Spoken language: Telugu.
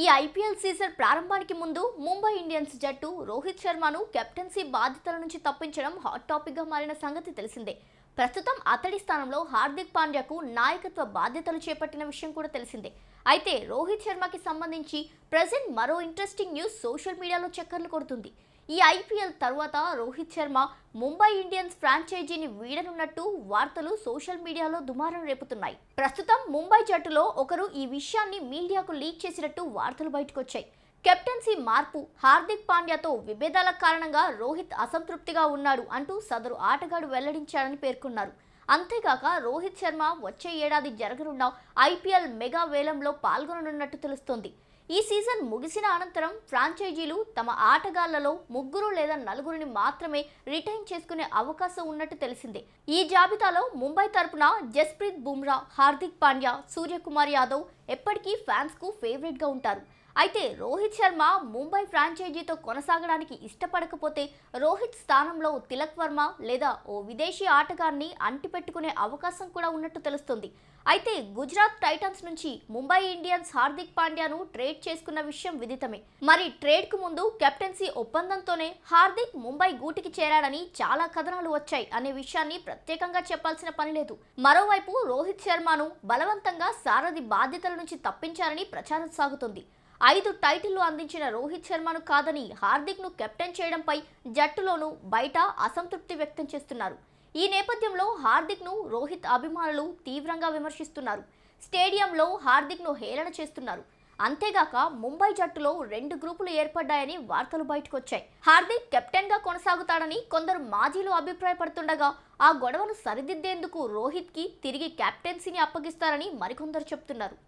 ఈ ఐపీఎల్ సీజన్ ప్రారంభానికి ముందు ముంబై ఇండియన్స్ జట్టు రోహిత్ శర్మను కెప్టెన్సీ బాధ్యతల నుంచి తప్పించడం హాట్ టాపిక్గా మారిన సంగతి తెలిసిందే. ప్రస్తుతం అతడి స్థానంలో హార్దిక్ పాండ్యాకు నాయకత్వ బాధ్యతలు చేపట్టిన విషయం కూడా తెలిసిందే. అయితే రోహిత్ శర్మకి సంబంధించి ప్రజెంట్ మరో ఇంట్రెస్టింగ్ న్యూస్ సోషల్ మీడియాలో చక్కర్లు కొడుతుంది. ఈ ఐపీఎల్ తర్వాత రోహిత్ శర్మ ముంబై ఇండియన్స్ ఫ్రాంచైజీని వీడనున్నట్టు వార్తలు సోషల్ మీడియాలో దుమారం రేపుతున్నాయి. ప్రస్తుతం ముంబై జట్టులో ఒకరు ఈ విషయాన్ని మీడియాకు లీక్ చేసినట్టు వార్తలు బయటకొచ్చాయి. కెప్టెన్సీ మార్పు హార్దిక్ పాండ్యాతో విభేదాల కారణంగా రోహిత్ అసంతృప్తిగా ఉన్నాడు అంటూ సదరు ఆటగాడు వెల్లడించాడని పేర్కొన్నారు. అంతేకాక రోహిత్ శర్మ వచ్చే ఏడాది జరగనున్న ఐపీఎల్ మెగా వేలంలో పాల్గొననున్నట్టు తెలుస్తోంది. ఈ సీజన్ ముగిసిన అనంతరం ఫ్రాంచైజీలు తమ ఆటగాళ్ళలో ముగ్గురు లేదా నలుగురిని మాత్రమే రిటైన్ చేసుకునే అవకాశం ఉన్నట్టు తెలిసిందే. ఈ జాబితాలో ముంబై తరపున జస్ప్రీత్ బుమ్రా హార్దిక్ పాండ్యా సూర్యకుమార్ యాదవ్ ఎప్పటికీ ఫ్యాన్స్కు ఫేవరెట్గా ఉంటారు. అయితే రోహిత్ శర్మ ముంబై ఫ్రాంచైజీతో కొనసాగడానికి ఇష్టపడకపోతే రోహిత్ స్థానంలో తిలక్ వర్మ లేదా ఓ విదేశీ ఆటగాన్ని అంటిపెట్టుకునే అవకాశం కూడా ఉన్నట్టు తెలుస్తుంది. అయితే గుజరాత్ టైటన్స్ నుంచి ముంబై ఇండియన్స్ హార్దిక్ పాండ్యాను ట్రేడ్ చేసుకున్న విషయం విదితమే. మరి ట్రేడ్కు ముందు కెప్టెన్సీ ఒప్పందంతోనే హార్దిక్ ముంబై గూటికి చేరాడని చాలా కథనాలు వచ్చాయి అనే విషయాన్ని ప్రత్యేకంగా చెప్పాల్సిన పని లేదు. మరోవైపు రోహిత్ శర్మను బలవంతంగా సారథి బాధ్యతల నుంచి తప్పించారని ప్రచారం సాగుతుంది. ఐదు టైటిల్లు అందించిన రోహిత్ శర్మను కాదని హార్దిక్ను కెప్టెన్ చేయడంపై జట్టులోనూ బయట అసంతృప్తి వ్యక్తం చేస్తున్నారు. ఈ నేపథ్యంలో హార్దిక్ను రోహిత్ అభిమానులు తీవ్రంగా విమర్శిస్తున్నారు. స్టేడియంలో హార్దిక్ను హేళన చేస్తున్నారు. అంతేగాక ముంబై జట్టులో రెండు గ్రూపులు ఏర్పడ్డాయని వార్తలు బయటకొచ్చాయి. హార్దిక్ కెప్టెన్గా కొనసాగుతాడని కొందరు మాజీలు అభిప్రాయపడుతుండగా ఆ గొడవను సరిదిద్దేందుకు రోహిత్కి తిరిగి కెప్టెన్సీని అప్పగిస్తారని మరికొందరు చెప్తున్నారు.